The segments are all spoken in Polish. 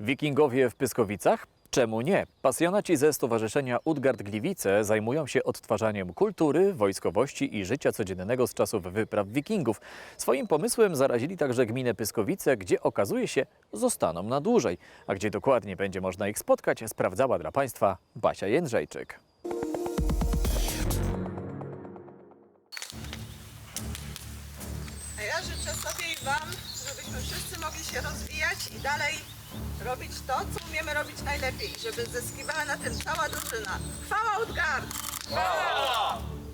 Wikingowie w Pyskowicach? Czemu nie? Pasjonaci ze Stowarzyszenia Utgard Gliwice zajmują się odtwarzaniem kultury, wojskowości i życia codziennego z czasów wypraw wikingów. Swoim pomysłem zarazili także gminę Pyskowice, gdzie okazuje się zostaną na dłużej. A gdzie dokładnie będzie można ich spotkać, sprawdzała dla Państwa Basia Jędrzejczyk. A ja życzę sobie i Wam, żebyśmy wszyscy mogli się rozwijać i dalej robić to, co umiemy robić najlepiej, żeby zyskiwała na tym cała drużyna. Chwała Utgard!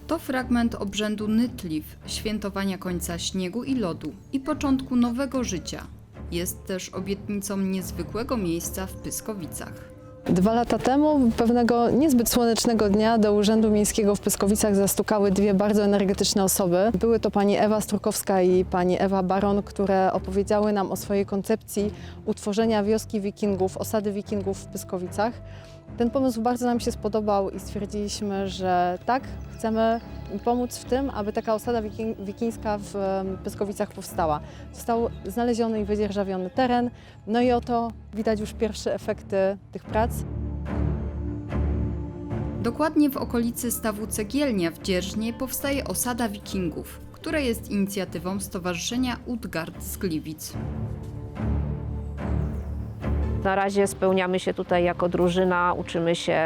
To fragment obrzędu Nytliw, świętowania końca śniegu i lodu i początku nowego życia. Jest też obietnicą niezwykłego miejsca w Pyskowicach. Dwa lata temu, pewnego niezbyt słonecznego dnia, do Urzędu Miejskiego w Pyskowicach zastukały dwie bardzo energetyczne osoby. Były to pani Ewa Strukowska i pani Ewa Baron, które opowiedziały nam o swojej koncepcji utworzenia wioski wikingów, osady wikingów w Pyskowicach. Ten pomysł bardzo nam się spodobał i stwierdziliśmy, że tak, chcemy pomóc w tym, aby taka osada wikińska w Pyskowicach powstała. Został znaleziony i wydzierżawiony teren, no i oto widać już pierwsze efekty tych prac. Dokładnie w okolicy stawu Cegielnia w Dzierżnie powstaje osada wikingów, która jest inicjatywą Stowarzyszenia Utgard z Gliwic. Na razie spełniamy się tutaj jako drużyna, uczymy się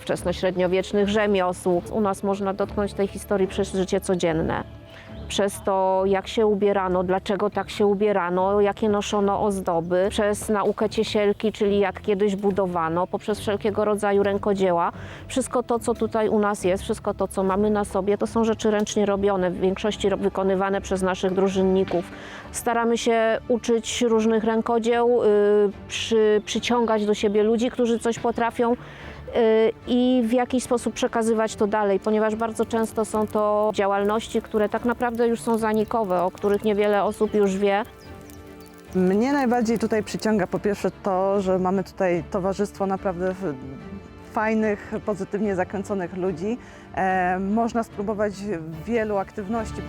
wczesnośredniowiecznych rzemiosł. U nas można dotknąć tej historii przez życie codzienne. Przez to, jak się ubierano, dlaczego tak się ubierano, jakie noszono ozdoby, przez naukę ciesielki, czyli jak kiedyś budowano, poprzez wszelkiego rodzaju rękodzieła. Wszystko to, co tutaj u nas jest, wszystko to, co mamy na sobie, to są rzeczy ręcznie robione, w większości wykonywane przez naszych drużynników. Staramy się uczyć różnych rękodzieł, y, przy, przyciągać do siebie ludzi, którzy coś potrafią i w jakiś sposób przekazywać to dalej, ponieważ bardzo często są to działalności, które tak naprawdę już są zanikowe, o których niewiele osób już wie. Mnie najbardziej tutaj przyciąga po pierwsze to, że mamy tutaj towarzystwo naprawdę fajnych, pozytywnie zakręconych ludzi. E, można spróbować wielu aktywności.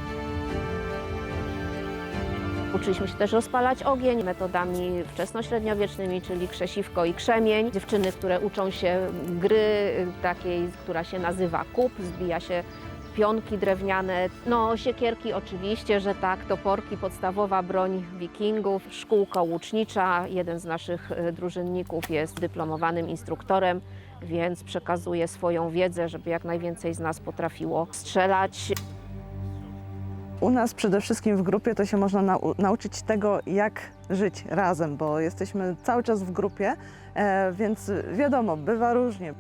Uczyliśmy się też rozpalać ogień metodami wczesnośredniowiecznymi, czyli krzesiwko i krzemień. Dziewczyny, które uczą się gry y, takiej, która się nazywa kup, zbija się pionki drewniane, no siekierki oczywiście, że tak, toporki, podstawowa broń wikingów, szkółka łucznicza. Jeden z naszych y, drużynników jest dyplomowanym instruktorem, więc przekazuje swoją wiedzę, żeby jak najwięcej z nas potrafiło strzelać. U nas przede wszystkim w grupie to się można nau- nauczyć tego, jak żyć razem, bo jesteśmy cały czas w grupie, e, więc wiadomo, bywa różnie.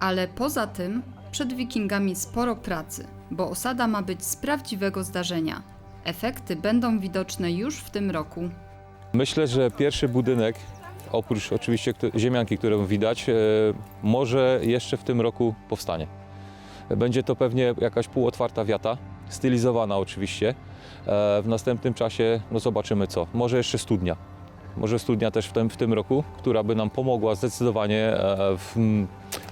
Ale poza tym przed wikingami sporo pracy, bo osada ma być z prawdziwego zdarzenia. Efekty będą widoczne już w tym roku. Myślę, że pierwszy budynek, oprócz oczywiście ziemianki, którą widać, e, może jeszcze w tym roku powstanie. Będzie to pewnie jakaś półotwarta wiata, stylizowana oczywiście. E, W następnym czasie no zobaczymy co. Może jeszcze studnia. Może studnia też w tym, w tym roku, która by nam pomogła zdecydowanie e, w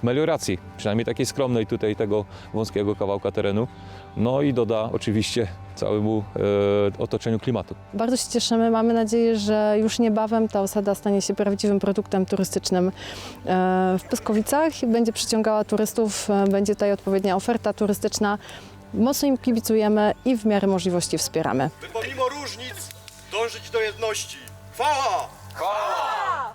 melioracji, przynajmniej takiej skromnej tutaj tego wąskiego kawałka terenu. No i doda oczywiście całemu e, otoczeniu klimatu. Bardzo się cieszymy. Mamy nadzieję, że już niebawem ta osada stanie się prawdziwym produktem turystycznym e, w Pyskowicach i będzie przyciągała turystów, będzie tutaj odpowiednia oferta turystyczna. Mocno im kibicujemy i w miarę możliwości wspieramy. by pomimo różnic dążyć do jedności. Chwała! Chwała!